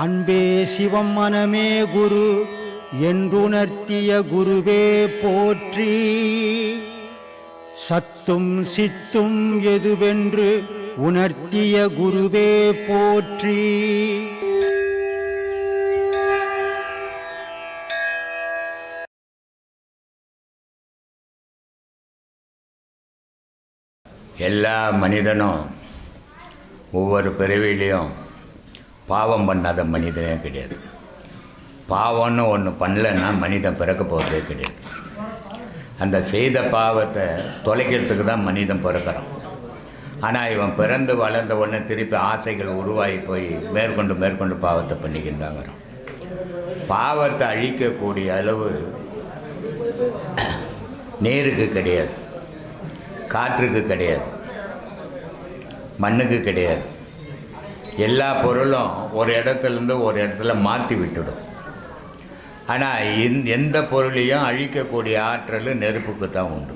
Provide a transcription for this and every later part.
அன்பே சிவம் மனமே குரு என்றுணர்த்திய குருவே போற்றி. சத்தும் சித்தும் எதுவென்று உணர்த்திய குருவே போற்றி. எல்லா மனிதனும் ஒவ்வொரு பிறவிலையும் பாவம் பண்ணாத மனிதனே கிடையாது. பாவம்னு ஒன்று பண்ணலைன்னா மனிதன் பிறக்க போகிறதே கிடையாது. அந்த செய்த பாவத்தை தொலைக்கிறதுக்கு தான் மனிதன் பிறக்கிறான். ஆனால் இவன் பிறந்து வளர்ந்த உடனே திருப்பி ஆசைகள் உருவாகி போய் மேற்கொண்டு மேற்கொண்டு பாவத்தை பண்ணிக்கின்றாங்கிறான். பாவத்தை அழிக்கக்கூடிய அளவு நீருக்கு கிடையாது. காற்றுக்கு கிடையாது. மண்ணுக்கு கிடையாது. எல்லா பொருளும் ஒரு இடத்துலேருந்து ஒரு இடத்துல மாற்றி விட்டுடும். ஆனால் எந் எந்த பொருளையும் அழிக்கக்கூடிய ஆற்றல் நெருப்புக்கு தான் உண்டு.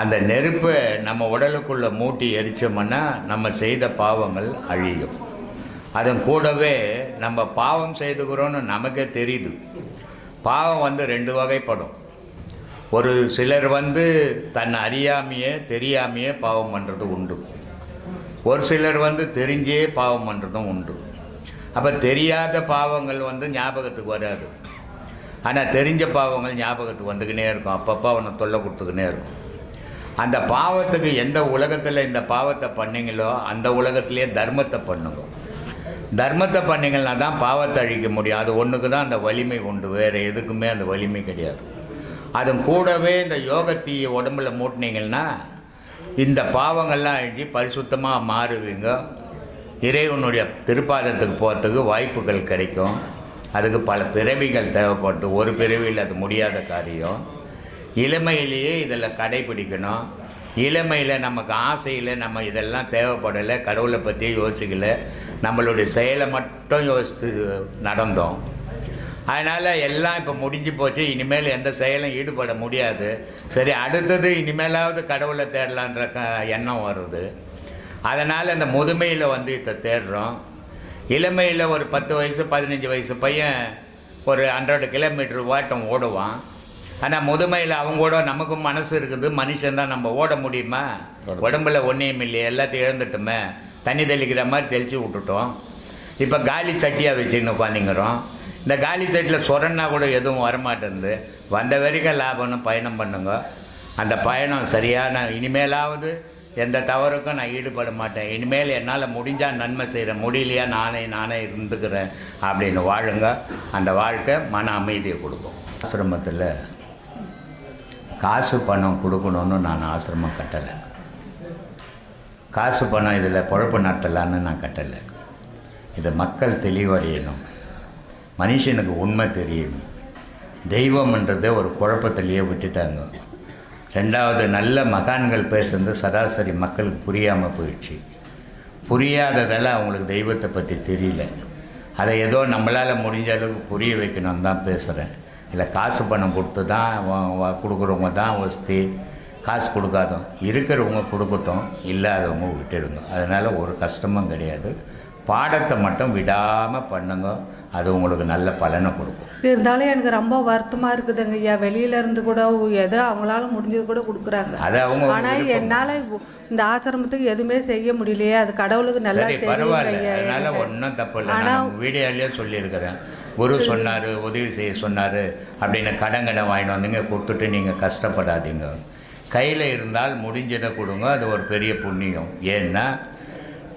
அந்த நெருப்பை நம்ம உடலுக்குள்ளே மூட்டி எரிச்சோம்னா நம்ம செய்த பாவங்கள் அழியும். அதன் கூடவே நம்ம பாவம் செய்துக்கிறோன்னு நமக்கே தெரியுது. பாவம் வந்து ரெண்டு வகைப்படும். ஒரு சிலர் வந்து தன் அறியாமையே தெரியாமையே பாவம் பண்ணுறது உண்டு. ஒரு சிலர் வந்து தெரிஞ்சே பாவம் பண்ணுறதும் உண்டு. அப்போ தெரியாத பாவங்கள் வந்து ஞாபகத்துக்கு வராது. ஆனால் தெரிஞ்ச பாவங்கள் ஞாபகத்துக்கு வந்துக்கினே இருக்கும். அப்பப்போ அவனை தொல்லை கொடுத்துக்கினே இருக்கும். அந்த பாவத்துக்கு எந்த உலகத்தில் இந்த பாவத்தை பண்ணீங்களோ அந்த உலகத்திலேயே தர்மத்தை பண்ணுங்க. தர்மத்தை பண்ணீங்கன்னா தான் பாவத்தை அழிக்க முடியும். அது ஒன்றுக்கு தான் அந்த வலிமை உண்டு. வேறு எதுக்குமே அந்த வலிமை கிடையாது. அதன் கூடவே இந்த யோகத்தீயை உடம்புல மூட்டினீங்கன்னா இந்த பாவங்கள்லாம் அழிஞ்சு பரிசுத்தமாக மாறுவீங்க. இறைவனுடைய திருப்பாதத்துக்கு போகிறதுக்கு வாய்ப்புகள் கிடைக்கும். அதுக்கு பல பிறவிகள் தேவைப்பட்டு ஒரு பிறவியில் அது முடியாத காரியம். இளமையிலேயே இதில் கடைபிடிக்கணும். இளமையில் நமக்கு ஆசையில் நம்ம இதெல்லாம் தேவைப்படலை கடவுளை பற்றி யோசிக்கலை. நம்மளுடைய செயலை மட்டும் யோசித்து நடந்தோம். அதனால் எல்லாம் இப்போ முடிஞ்சு போச்சு. இனிமேல் எந்த செயலும் ஈடுபட முடியாது. சரி அடுத்தது இனிமேலாவது கடவுளை தேடலான்ற க எண்ணம் வருது. அதனால் இந்த முதுமையில் வந்து இதை தேடுறோம். இளமையில் ஒரு பத்து வயசு பதினஞ்சு வயசு பையன் ஒரு ஹண்ட்ரட் கிலோமீட்டர் ஓட்டம் ஓடுவான். ஆனால் முதுமையில் அவங்க கூட நமக்கும் மனசு இருக்குது. மனுஷன் தான் நம்ம ஓட முடியுமா? உடம்புல ஒன்றையும் இல்லையே. எல்லாத்தையும் இழந்துட்டோமே. தண்ணி தெளிக்கிற மாதிரி தெளித்து விட்டுட்டோம். இப்போ காலி சட்டியாக வச்சுன்னு உட்காந்துங்கிறோம். இந்த காலி சைட்டில் சொரன்னா கூட எதுவும் வரமாட்டேங்குது. வந்த வரைக்கும் லாபம்னு பயணம் பண்ணுங்க. அந்த பயணம் சரியான இனிமேலாவது எந்த தவறுக்கும் நான் ஈடுபட மாட்டேன். இனிமேல் என்னால் முடிஞ்சால் நன்மை செய்கிறேன் முடியலையா நானே நானே இருந்துக்கிறேன் அப்படின்னு வாழுங்க. அந்த வாழ்க்கை மன அமைதியை கொடுக்கும். ஆசிரமத்தில் காசு பணம் கொடுக்கணும்னு நான் ஆசிரமம் கட்டலை. காசு பணம் இதில் பொழப்பு நடத்தலான்னு நான் கட்டலை. இதை மக்கள் தெளிவடையணும். மனுஷனுக்கு உண்மை தெரியணும். தெய்வம்ன்றதை ஒரு குழப்பத்திலேயே விட்டுட்டாங்க. ரெண்டாவது நல்ல மகான்கள் பேசுறது சராசரி மக்களுக்கு புரியாமல் போயிடுச்சு. புரியாததால் அவங்களுக்கு தெய்வத்தை பற்றி தெரியல. அதை ஏதோ நம்மளால் முடிஞ்ச அளவுக்கு புரிய வைக்கணும்னு தான் பேசுகிறேன் இல்லை காசு பணம் கொடுத்து தான் கொடுக்குறவங்க தான் வசதி. காசு கொடுக்காதோம் இருக்கிறவங்க கொடுக்கட்டும் இல்லாதவங்க விட்டுடுங்க. அதனால் ஒரு கஷ்டமும் கிடையாது. பாடத்தை மட்டும் விடாமல் பண்ணுங்க. அது உங்களுக்கு நல்ல பலனை கொடுக்கும். இருந்தாலும் எனக்கு ரொம்ப வருத்தமாக இருக்குதுங்க ஐயா. வெளியில இருந்து கூட ஏதோ அவங்களால முடிஞ்சது கூட கொடுக்குறாங்க. அது அவங்க ஆனால். என்னால் இந்த ஆசிரமத்துக்கு எதுவுமே செய்ய முடியலையே. அது கடவுளுக்கு நல்லா பரவாயில்ல. அதனால. ஒன்றும் தப்பு இல்லை. ஆனா- நான் வீடியோலேயே சொல்லியிருக்கிறேன். குரு சொன்னார் உதவி செய்ய சொன்னார் அப்படின்னு கடன் கடன் வாங்கிட்டு வந்தீங்க. கொடுத்துட்டு நீங்கள் கஷ்டப்படாதீங்க. கையில் இருந்தால் முடிஞ்சதை கொடுங்க. அது ஒரு பெரிய புண்ணியம். ஏன்னா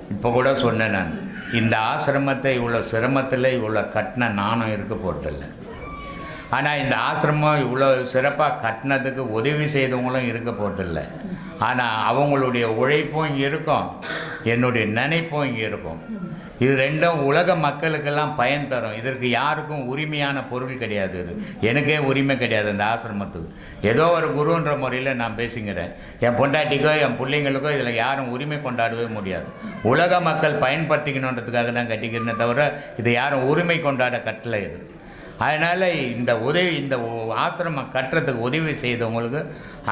இப்போ கூட சொன்னேன் நான். இந்த ஆசிரமத்தை இவ்வளோ சிரமத்தில் இவ்வளோ கட்டின நானும் இருக்க போகிறதில்ல ஆனால் இந்த ஆசிரமம் இவ்வளோ சிறப்பாக கட்டினதுக்கு உதவி செய்தவங்களும் இருக்க போகிறதில்ல ஆனால் அவங்களுடைய உழைப்பும் இங்கே இருக்கும். என்னுடைய நினைப்பும் இங்கே இருக்கும். இது ரெண்டும் உலக மக்களுக்கெல்லாம் பயன் தரும். இதற்கு யாருக்கும் உரிமையான பொருள் கிடையாது இது. எனக்கே உரிமை கிடையாது இந்த ஆசிரமத்துக்கு. ஏதோ ஒரு குருன்ற முறையில் நான் பேசிக்கிறேன் என் பொண்டாட்டிக்கோ என் பிள்ளைங்களுக்கோ இதில் யாரும் உரிமை கொண்டாடவே முடியாது. உலக மக்கள் பயன்படுத்திக்கணுன்றதுக்காக தான் கட்டிக்கிறேனே தவிர இது யாரும் உரிமை கொண்டாட கட்டலை இது. அதனால் இந்த உதவி இந்த ஆசிரமம் கட்டுறதுக்கு உதவி செய்தவங்களுக்கு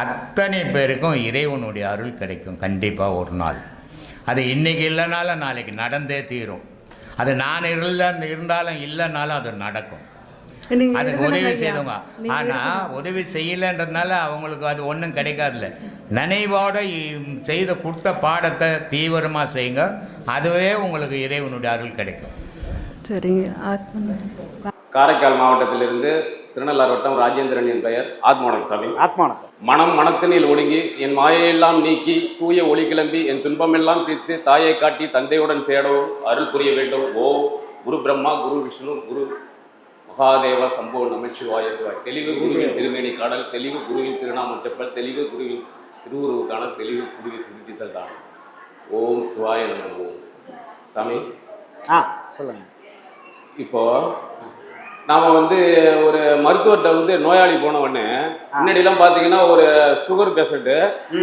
அத்தனை பேருக்கும் இறைவனுடைய அருள் கிடைக்கும். கண்டிப்பாக ஒரு நாள். அது இன்றைக்கி இல்லைனாலும் நாளைக்கு நடந்தே தீரும். அது நான் இல்லை இருந்தாலும் இல்லைனாலும் அது நடக்கும். நீங்க அதுக்கு உதவி. செய்தவங்க. ஆனால் உதவி செய்யலைன்றதுனால அவங்களுக்கு அது ஒன்றும் கிடைக்காதுல்ல. நினைவோட செய்த கொடுத்த பாடத்தை தீவிரமாக செய்யுங்க. அதுவே உங்களுக்கு இறைவனுடைய அருள் கிடைக்கும். சரிங்க. ஆத்ம காரைக்கால் மாவட்டத்திலிருந்து திருநள்ளாறு வட்டம் ராஜேந்திரன் என் பெயர் ஆத்மவணக்க சாமி ஆத்மானந்தம். மனம் மனத்தினில் ஒடுங்கி என் மாயையெல்லாம் நீக்கி தூய ஒளி கிளம்பி என் துன்பமெல்லாம் தீர்த்து தாயை காட்டி தந்தையுடன் சேடவும் அருள் புரிய வேண்டும். ஓ குரு பிரம்மா குரு விஷ்ணு குரு மகாதேவ சம்போ நமச்சிவாய சிவாய். தெளிவு குருவின் திருமேனி காடல் தெளிவு குருவின் திருநாமம் செப்பல் தெளிவு குருவின் திருவுருவு காணல் தெளிவு குருவி சிந்தித்தல் தான். ஓம் சிவாய நம ஓம் சாமி. ஆ சொல்லுங்க. இப்போ நாம வந்து ஒரு மருத்துவர்கிட்ட வந்து நோயாளி போன உடனே முன்னாடிலாம் பார்த்தீங்கன்னா ஒரு சுகர் பேஷண்ட்டு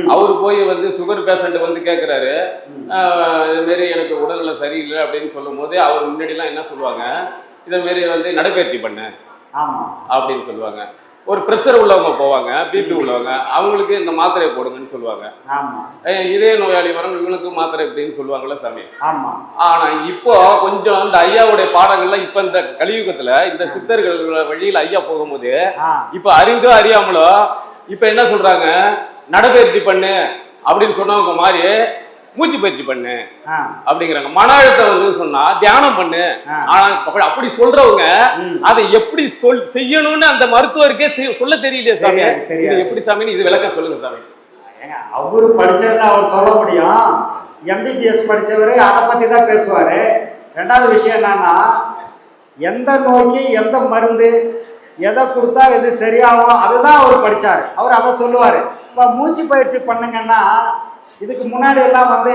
அவர் போய் வந்து சுகர் பேஷண்ட் வந்து கேட்குறாரு இதுமாரி எனக்கு உடல்நல சரியில்லை அப்படின்னு சொல்லும்போது அவர் முன்னாடிலாம் என்ன சொல்லுவாங்க? இதேமாரி வந்து நடைபயிற்சி பண்ணு. அப்படின்னு சொல்லுவாங்க. ஒரு ப்ரெஷர் உள்ளவங்க போவாங்க பிபி உள்ளவங்க அவங்களுக்கு இந்த மாத்திரையை போடுங்கன்னு சொல்லுவாங்க. இதே நோயாளி வரும் இவங்களுக்கு மாத்திரை இப்படின்னு சொல்லுவாங்கல்ல சாமி. ஆனா இப்போ கொஞ்சம் இந்த ஐயாவுடைய பாடங்கள்லாம் இப்ப இந்த கலியுகத்துல இந்த சித்தர்கள் வழியில ஐயா போகும்போது இப்ப அறிந்தோ அறியாமலோ இப்ப என்ன சொல்றாங்க? நடைபயிற்சி பண்ணு அப்படின்னு சொன்னவங்க மாதிரி மூச்சு பயிற்சி பண்ணு அப்படிங்கிறாங்க. மன அழுத்தம் வந்து சொன்னா தியானம் பண்ணு. ஆனா அப்ப- அப்படி சொல்றவங்க. அதை எப்படி சொல் செய்யணும்னு அந்த மருத்துவருக்கே சொல்ல தெரியலையே சாமி. இது எப்படி சாமி? இது விளக்கம் சொல்லுங்க சாமி. அவரு படிச்சதை அவர் சொல்ல முடியும். எம்பிபிஎஸ் படிச்சவரு அதை பத்தி தான் பேசுவாரு. ரெண்டாவது விஷயம் என்னன்னா எந்த நோய்க்கு எந்த மருந்து எதை கொடுத்தா இது சரியாகும் அதுதான் அவர் படிச்சாரு. அவர் அதை சொல்லுவாரு. இப்போ மூச்சு பயிற்சி பண்ணுங்கன்னா இதுக்கு முன்னாடி எல்லாம் வந்து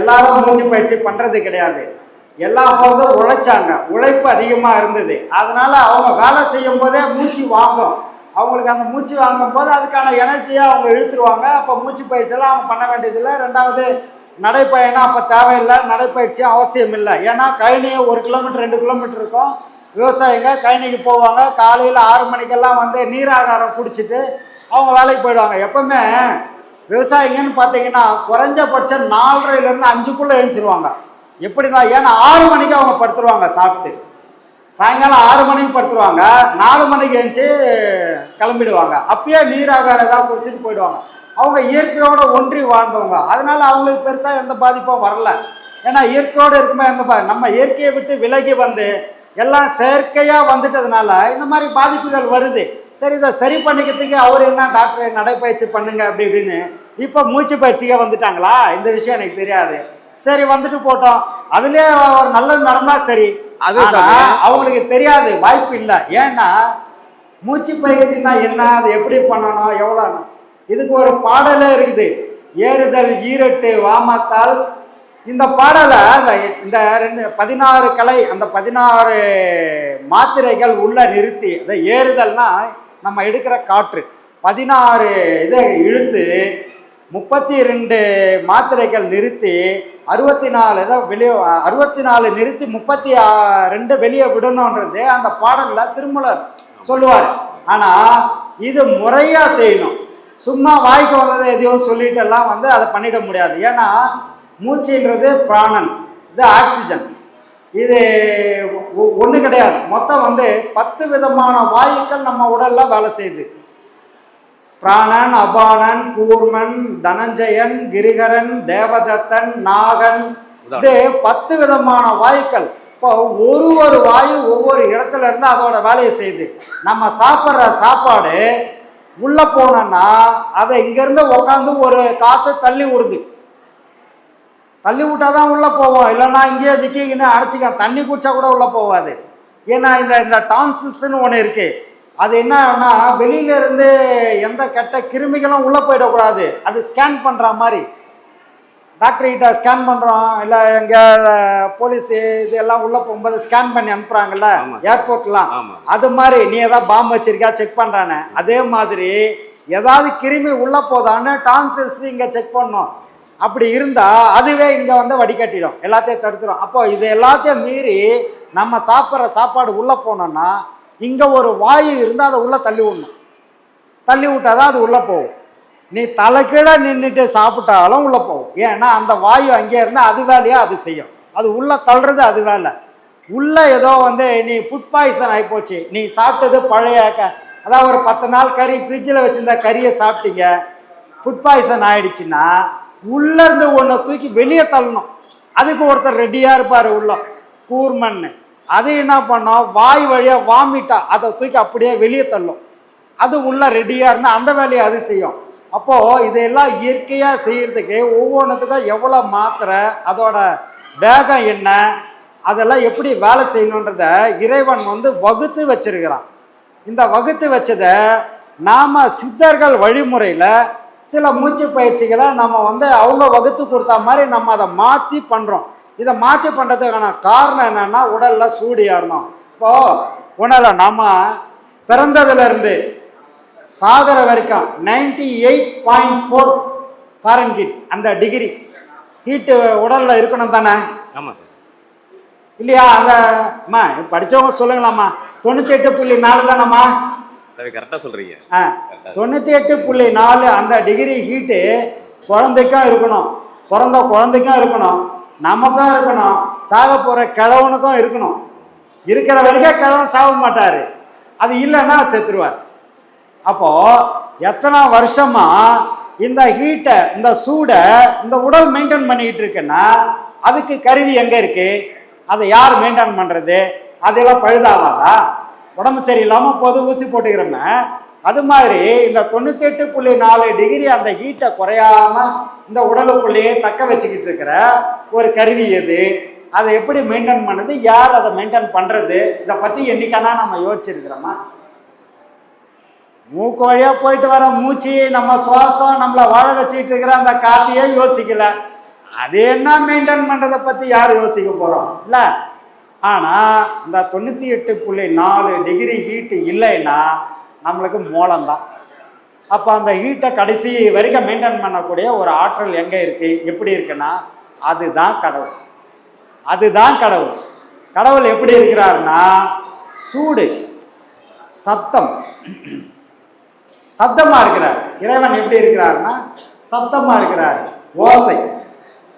எல்லாரும் மூச்சு பயிற்சி பண்ணுறது கிடையாது. எல்லா போதும் உழைச்சாங்க. உழைப்பு அதிகமாக இருந்தது. அதனால் அவங்க வேலை செய்யும் போதே மூச்சு வாங்கும். அவங்களுக்கு அந்த மூச்சு வாங்கும் போது அதுக்கான எனர்ஜியை அவங்க இழுத்துருவாங்க. அப்போ மூச்சு பயிற்சியெல்லாம் அவங்க பண்ண வேண்டியதில்லை. ரெண்டாவது நடைப்பயணம் அப்போ தேவையில்லை. நடைப்பயிற்சியும் அவசியம் இல்லை. ஏன்னா கழனியே ஒரு கிலோமீட்டர் ரெண்டு கிலோமீட்டர் இருக்கும். விவசாயிங்க கழனிக்கு போவாங்க. காலையில் ஆறு மணிக்கெல்லாம் வந்து நீராகாரம் குடிச்சிட்டு அவங்க வேலைக்கு போயிடுவாங்க. எப்பவுமே விவசாயிங்கன்னு பார்த்தீங்கன்னா குறைஞ்சபட்சம் நாலரைலேருந்து அஞ்சுக்குள்ளே எழுந்திருவாங்க. எப்படி தான் ஏன்னா ஆறு மணிக்கு அவங்க படுத்துருவாங்க சாப்பிட்டு. சாயங்காலம் ஆறு மணிக்கு படுத்துருவாங்க. நாலு மணிக்கு எழுந்துச்சு கிளம்பிடுவாங்க. அப்பயே நீராகாரம் ஏதாவது குடிச்சிட்டு போயிடுவாங்க. அவங்க இயற்கையோட ஒன்றி வாழ்ந்தவங்க. அதனால அவங்களுக்கு பெருசாக எந்த பாதிப்பும் வரல. ஏன்னா இயற்கையோடு இருக்குமே எந்த பா நம்ம இயற்கையை விட்டு விலகி வந்து எல்லாம் செயற்கையாக வந்துட்டதுனால இந்த மாதிரி பாதிப்புகள் வருது. சரி இதை சரி பண்ணிக்கிறதுக்கு அவர் என்ன டாக்டர் நடைப்பயிற்சி பண்ணுங்க அப்படி இப்படின்னு இப்போ மூச்சு பயிற்சிக்கே வந்துட்டாங்களா? இந்த விஷயம் எனக்கு தெரியாது. சரி வந்துட்டு போட்டோம். அதுலயே ஒரு நல்லது நடந்தா சரி. அது. அவங்களுக்கு தெரியாது வாய்ப்பு இல்லை. ஏன்னா மூச்சு பயிற்சினா என்ன? அது எப்படி பண்ணணும்? எவ்வளோ இதுக்கு ஒரு பாடலே இருக்குது. ஏறுதல் ஈரட்டு வாமத்தால். இந்த பாடலை அந்த இந்த ரெண்டு பதினாறு கலை அந்த பதினாறு மாத்திரைகள் உள்ள நிறுத்தி இந்த ஏறுதல்னா நம்ம எடுக்கிற காற்று. பதினாறு இதை இழுத்து முப்பத்தி ரெண்டு மாத்திரைகள் நிறுத்தி அறுபத்தி நாலு இதை வெளியே அறுபத்தி நாலு நிறுத்தி முப்பத்தி ஆ- ரெண்டு வெளியே விடணுன்றது அந்த பாடலில் திருமலர் சொல்லுவார். ஆனால் இது முறையாக செய்யணும். சும்மா வாய்க்கு வந்ததை எதையோ சொல்லிட்டு எல்லாம் வந்து அதை பண்ணிட முடியாது. ஏன்னா மூச்சுன்றது பிராணன் இது ஆக்சிஜன். இது ஒன்று கிடையாது. மொத்தம் வந்து பத்து விதமான வாயுக்கள் நம்ம உடல்ல வேலை செய்யுது. பிராணன் அபானன் கூர்மன் தனஞ்சயன் கிரிகரன் தேவதத்தன் நாகன். இது பத்து விதமான வாயுக்கள். இப்போ ஒரு ஒரு வாயு ஒவ்வொரு இடத்துல இருந்து அதோட வேலையை செய்யுது. நம்ம சாப்பிட்ற சாப்பாடு உள்ள போனோம்னா அதை இங்கிருந்து உக்காந்து ஒரு காற்று தள்ளி விடுது. தள்ளி விட்டா தான் உள்ளே போவோம். இல்லைன்னா இங்கேயே திக்கிங்கன்னு அடைச்சிக்க தண்ணி குடிச்சா கூட உள்ளே போகாது ஏன்னா இந்த இந்த டான்சில்ஸ்னு ஒன்று இருக்குது அது என்னன்னா வெளியில இருந்து எந்த கெட்ட கிருமிகளும் உள்ளே போயிடக்கூடாது. அது ஸ்கேன் பண்ணுற மாதிரி. டாக்டர் கிட்ட ஸ்கேன் பண்ணுறோம் இல்லை எங்கே போலீஸ் இது எல்லாம் உள்ளே போகும்போது ஸ்கேன் பண்ணி அனுப்புகிறாங்கல்ல. ஏர்போர்ட்லாம் அது மாதிரி நீ ஏதாவது பாம்பு வச்சிருக்கியா செக் பண்ணுறானே அதே மாதிரி ஏதாவது கிருமி உள்ளே போதான்னு டான்சில்ஸ் இங்கே செக் பண்ணோம் அப்படி இருந்தால் அதுவே இங்கே வந்து வடிகட்டிடும். எல்லாத்தையும் தடுத்துடும். அப்போ இது எல்லாத்தையும் மீறி நம்ம சாப்பிட்ற சாப்பாடு உள்ளே போனோம்னா இங்கே ஒரு வாயு இருந்தால் அதை உள்ளே தள்ளி விடணும். தள்ளி விட்டாதான் அது உள்ளே போகும். நீ தலைக்கீழே நின்றுட்டு சாப்பிட்டாலும் உள்ளே போகும். ஏன்னா அந்த வாயு அங்கே இருந்தால் அது வேலையாக அது செய்யும். அது உள்ள தள்ளுறது அது வேலை. உள்ள ஏதோ வந்து நீ ஃபுட் பாய்சன் ஆகிப்போச்சு நீ சாப்பிட்டது பழைய க அதாவது ஒரு பத்து நாள் கறி ஃப்ரிட்ஜில் வச்சுருந்த கறியை சாப்பிட்டீங்க. ஃபுட் பாய்சன் ஆயிடுச்சுன்னா உள்ள இருந்து ஒன்றை தூக்கி வெளியே தள்ளணும். அதுக்கு ஒருத்தர் ரெடியாக இருப்பார் உள்ள. கூர்மன்னு. அது என்ன பண்ணோம் வாய் வழியாக வாமிட்டா அதை தூக்கி அப்படியே வெளியே தள்ளும். அது உள்ள ரெடியாக இருந்தால் அந்த வேலையை அது செய்யும். அப்போது இதெல்லாம் இயற்கையாக செய்யறதுக்கு ஒவ்வொன்றுத்துக்கும் எவ்வளோ மாத்திரை அதோட வேகம் என்ன அதெல்லாம் எப்படி வேலை செய்யணுன்றத இறைவன் வந்து வகுத்து வச்சிருக்கிறான். இந்த வகுத்து வச்சதை நாம சித்தர்கள் வழிமுறையில் சில மூச்சு பயிற்சிகளை நம்ம வந்து அவங்க வகுத்து கொடுத்த மாதிரி நம்ம அதை மாற்றி பண்ணுறோம் இதை மாற்றி பண்ணுறதுக்கான காரணம் என்னன்னா உடல்ல சூடு ஏறணும். இப்போ உணல நம்ம பிறந்ததுல இருந்து சாகர வரைக்கும் ninety eight point four fahrenheit அந்த டிகிரி ஹீட்டு உடல்ல இருக்கணும் தானே? ஆமாம் சார். இல்லையா? அந்த அம்மா படிச்சவங்க சொல்லுங்களாம்மா. தொண்ணூத்தி எட்டு புள்ளி நாலு தானம்மா? கரெக்டாக சொல்கிறீங்க ஆ தொண்ணூத்தி எட்டு புள்ளி நாலு அந்த டிகிரி ஹீட்டு குழந்தைக்கும் இருக்கணும். பிறந்த குழந்தைக்கும் இருக்கணும். நமக்கும் இருக்கணும். சாக போற கிழவனுக்கும் இருக்கணும். இருக்கிற வரைக்கும் கிழவன் சாக மாட்டாரு. அது இல்லைன்னா செத்துருவார். அப்போ எத்தனை வருஷமா இந்த ஹீட்டை இந்த சூடை இந்த உடல் மெயின்டைன் பண்ணிக்கிட்டு இருக்குன்னா அதுக்கு கருவி எங்க இருக்கு? அதை யார் மெயின்டைன் பண்றது? அதெல்லாம் பழுதாவாதா உடம்பு சரியில்லாமல் போது ஊசி போட்டுக்கிறோமே அது மாதிரி இந்த தொண்ணூற்றி எட்டு புள்ளி நாலு டிகிரி அந்த ஹீட்டை குறையாம இந்த உடலுக்குள்ளேயே தக்க வச்சுக்கிட்டு இருக்கிற ஒரு கருவி எது? அதை எப்படி மெயின்டைன் பண்ணுது? யார் அதை மெயின்டைன் பண்ணுறது இதை பற்றி என்னைக்கானா நம்ம யோசிச்சிருக்கிறோமா? மூக்கு வழியாக போயிட்டு வர மூச்சு நம்ம சுவாசம் நம்மளை வாழ வச்சுக்கிட்டு இருக்கிற அந்த காத்தையே யோசிக்கல. அது என்ன மெயின்டைன் பண்ணுறதை பற்றி யார் யோசிக்க போகிறோம் இல்லை ஆனால் இந்த தொண்ணூற்றி எட்டு புள்ளி நாலு டிகிரி ஹீட்டு இல்லைன்னா நம்மளுக்கு மூலம்தான் அப்போ அந்த ஹீட்டை கடைசி வரைக்கும் மெயின்டைன் பண்ணக்கூடிய ஒரு ஆற்றல் எங்கே இருக்குது எப்படி இருக்குன்னா அதுதான் கடவுள். அதுதான் கடவுள். கடவுள் எப்படி இருக்கிறாருன்னா சூடு சத்தம். சத்தமாக இருக்கிறார். இறைவன் எப்படி இருக்கிறாருன்னா சத்தமாக இருக்கிறார். ஓசை.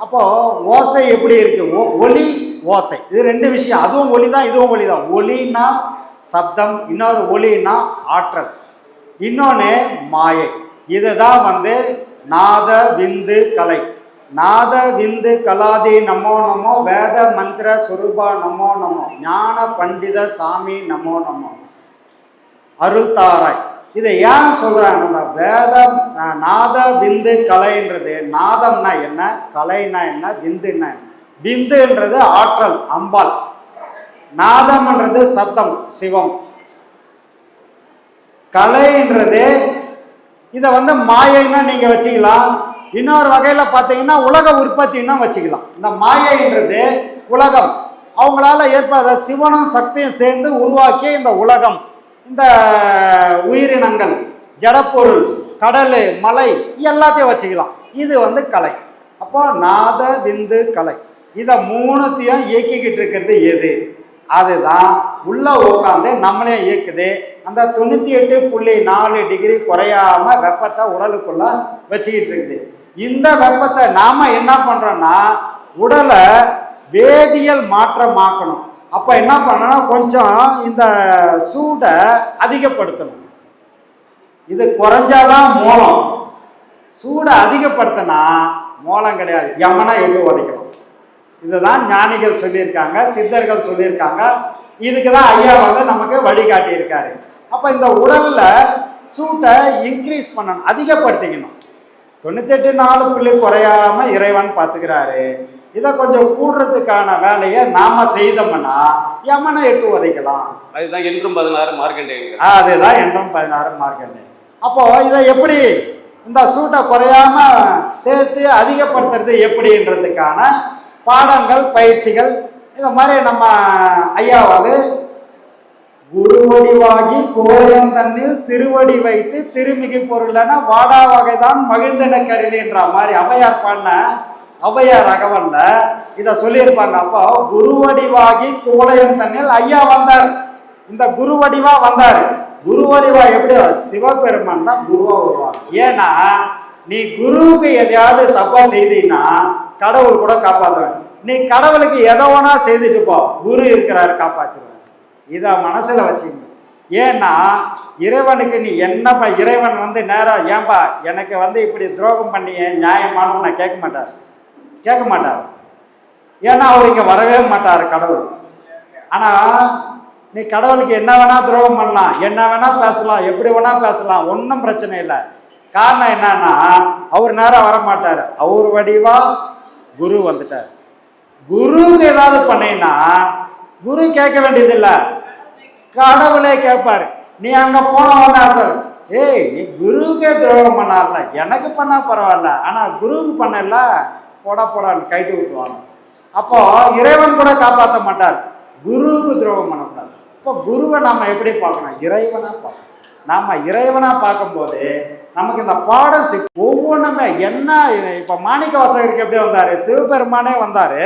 அப்போ ஓசை எப்படி இருக்கு? ஒலி ஓசை. இது ரெண்டு விஷயம். அதுவும் ஒலி தான் இதுவும் ஒலி தான் ஒலின்னா சப்தம் இன்னொரு ஒலின்னா ஆற்றல். இன்னொன்று மாயை. இதுதான் வந்து நாத விந்து கலை. நாத விந்து கலாதி நமோ நமோ வேத மந்திர சுரூபா நமோ நமோ ஞான பண்டித சாமி நமோ நமோ. அருள்தாராய். இதை ஏன் சொல்கிறாங்கன்னா வேதம் நாத விந்து கலைன்றது. நாதம்னா என்ன? கலைனா என்ன? விந்துன்னா என்ன? விந்துன்றது ஆற்றல் அம்பாள். நாதம்ன்றது சத்தம் சிவம். கலைன்றது இதை வந்து மாயைன்னா நீங்கள் வச்சுக்கலாம். இன்னொரு வகையில் பார்த்தீங்கன்னா உலக உற்பத்தின்னா வச்சுக்கலாம். இந்த மாயைன்றது உலகம். அவங்களால ஏற்பட சிவனும் சக்தியும் சேர்ந்து உருவாக்கிய இந்த உலகம். இந்த உயிரினங்கள் ஜடப்பொருள் கடல் மலை எல்லாத்தையும் வச்சுக்கலாம். இது வந்து கலை. அப்போ நாத விந்து கலை. இதை மூணுத்தையும் இயக்கிக்கிட்டு இருக்கிறது எது? அதுதான் உள்ள உட்காந்து நம்மளே இயக்குது. அந்த தொண்ணூத்தி எட்டு புள்ளி நாலு டிகிரி குறையாம வெப்பத்தை உடலுக்குள்ள வச்சுக்கிட்டு இருக்குது. இந்த வெப்பத்தை நாம என்ன பண்றோம்னா உடலை வேதியியல் மாற்றமாக்கணும். அப்போ என்ன பண்ணணும்? கொஞ்சம் இந்த சூடை அதிகப்படுத்தணும். இது குறைஞ்சாதான் மூலம் சூடை அதிகப்படுத்தினா மூலம் கிடையாது. யமனா எள்ளு உதைக்கணும்? இதுதான் ஞானிகள் சொல்லியிருக்காங்க சித்தர்கள் சொல்லியிருக்காங்க. இதுக்கு தான் ஐயா வந்து நமக்கு வழிகாட்டியிருக்காரு. அப்போ இந்த உடலில் சூட்டை இன்க்ரீஸ் பண்ணணும் அதிகப்படுத்திக்கணும். தொண்ணூத்தெட்டு நாலு புள்ளி குறையாமல் இறைவன் பார்த்துக்கிறாரு. இதை கொஞ்சம் கூடுறதுக்கான வேலையை நாம செய்தோம்னா யமனை எட்டு உதைக்கலாம். அதுதான் என்றும் பதினாறு மார்க்கண்டேயன் அதுதான் என்றும் பதினாறு மார்க்கெண்டு அப்போ இதை எப்படி இந்த சூட்டை குறையாம சேர்த்து அதிகப்படுத்துறது எப்படின்றதுக்கான பாடங்கள் பயிற்சிகள் இந்த மாதிரி நம்ம ஐயாவது குருவடிவாகி கோயம் தன்னில் திருவடி வைத்து திருமிகு பொருளென வாடா வகைதான் மகிழ்ந்தன கருதின்ற மாதிரி ஔவையார் பாடின ஔவையார் ரகவன்ல இதை சொல்லியிருப்பாங்க. அப்போ குருவடிவாகி கோலையன் தன்னில் ஐயா வந்தார். இந்த குருவடிவா வந்தார். குருவடிவா எப்படி? சிவபெருமான் தான் குருவா வருவார். ஏன்னா நீ குருவுக்கு எதையாவது தப்பா செய்தீன்னா கடவுள் கூட காப்பாற்றுவேன் நீ கடவுளுக்கு எதை வேணா செய்துட்டு போ. குரு இருக்கிறாரு காப்பாற்றுவார் இதை மனசுல வச்சுங்க ஏன்னா இறைவனுக்கு நீ என்னப்பா இறைவன் வந்து நேராக ஏன்பா எனக்கு வந்து இப்படி துரோகம் பண்ணிய நியாயமானு நான் கேட்க மாட்டார். கேட்க மாட்டார். ஏன்னா அவர் இங்கே வரவே மாட்டார் கடவுள். ஆனால் நீ கடவுளுக்கு என்ன வேணால் துரோகம் பண்ணலாம் என்ன வேணால் பேசலாம் எப்படி வேணால் பேசலாம் ஒன்றும் பிரச்சனை இல்லை. காரணம் என்னன்னா அவர் நேரம் வர மாட்டார் அவர் வடிவா குரு வந்துட்டார். குருவுக்கு ஏதாவது பண்ணினா குரு கேட்க வேண்டியதில்லை கடவுளே கேட்பார். நீ அங்கே போன சார் ஏய் நீ குருவுக்கே துரோகம் பண்ணார்ல. எனக்கு பண்ணால் பரவாயில்ல. ஆனால் குருவுக்கு பண்ணல. போடா போடான்னு கைட்டு விட்டுவாங்க அப்போ இறைவன் கூட காப்பாற்ற மாட்டார். குருவுக்கு துரோகம் பண்ணக்கூடாது. இப்போ குருவை நாம எப்படி பார்க்கணும்? இறைவனா பார்க்கணும். நாம இறைவனா பார்க்கும்போது நமக்கு இந்த பாடம் சி- ஒவ்வொன்றுமே என்ன இப்போ மாணிக்க வாசகருக்கு எப்படி வந்தாரு. சிவபெருமானே வந்தாரு.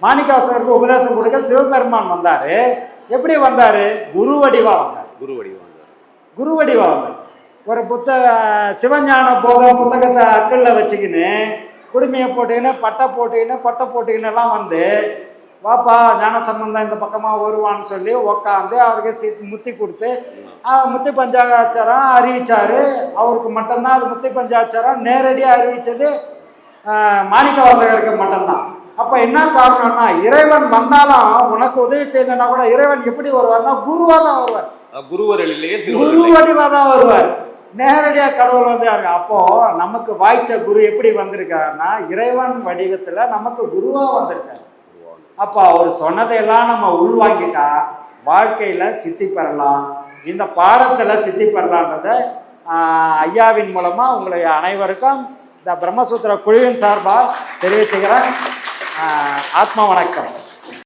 மாணிக்க வாசகருக்கு உபதேசம் கொடுக்க சிவபெருமான் வந்தாரு. எப்படி வந்தாரு? குரு வடிவா வந்தார். குரு வடிவாங்க குரு வடிவா வந்தார். ஒரு புத்த சிவஞான போத புத்தகத்தை அக்கல்ல வச்சுக்கின்னு குடுமையை போட்டுக்கின்னு பட்டை போட்டுக்கின்னு கொட்டை போட்டுக்கின்னு எல்லாம் வந்து வாப்பா ஞான சம்பந்தம் இந்த பக்கமாக வருவான்னு சொல்லி உக்காந்து அவருக்கு சீட் முத்தி கொடுத்து முத்தி பஞ்சாச்சாரம் அறிவிச்சாரு. அவருக்கு மட்டும்தான் அது முத்தி பஞ்சாச்சாரம் நேரடியாக அறிவிச்சது ஆஹ், மாணிக்க வாசகருக்கு மட்டும்தான். அப்போ என்ன காரணம்னா இறைவன் வந்தாலும் உனக்கு உதவி செய்யணும்னா கூட இறைவன் எப்படி வருவார்னா குருவாக தான் வருவார். குருவரிலேயே குரு திருவருளை. வடிவா தான் வருவார். நேரடியாக கடவுள் வந்தாங்க அப்போது அப்போ நமக்கு வாய்ச்ச குரு எப்படி வந்திருக்காருன்னா இறைவன் வடிவத்தில் நமக்கு குருவாக வந்திருக்காரு. அப்போ அவர் சொன்னதையெல்லாம் நம்ம உள்வாங்கிட்டா வாழ்க்கையில் சித்தி பெறலாம். இந்த பாடத்தில் சித்தி பெறலான்றதை ஐயாவின் மூலமாக உங்களை அனைவருக்கும் இந்த பிரம்மசூத்திர குழுவின் சார்பாக தெரிவிச்சுக்கிறேன். ஆத்ம வணக்கம்.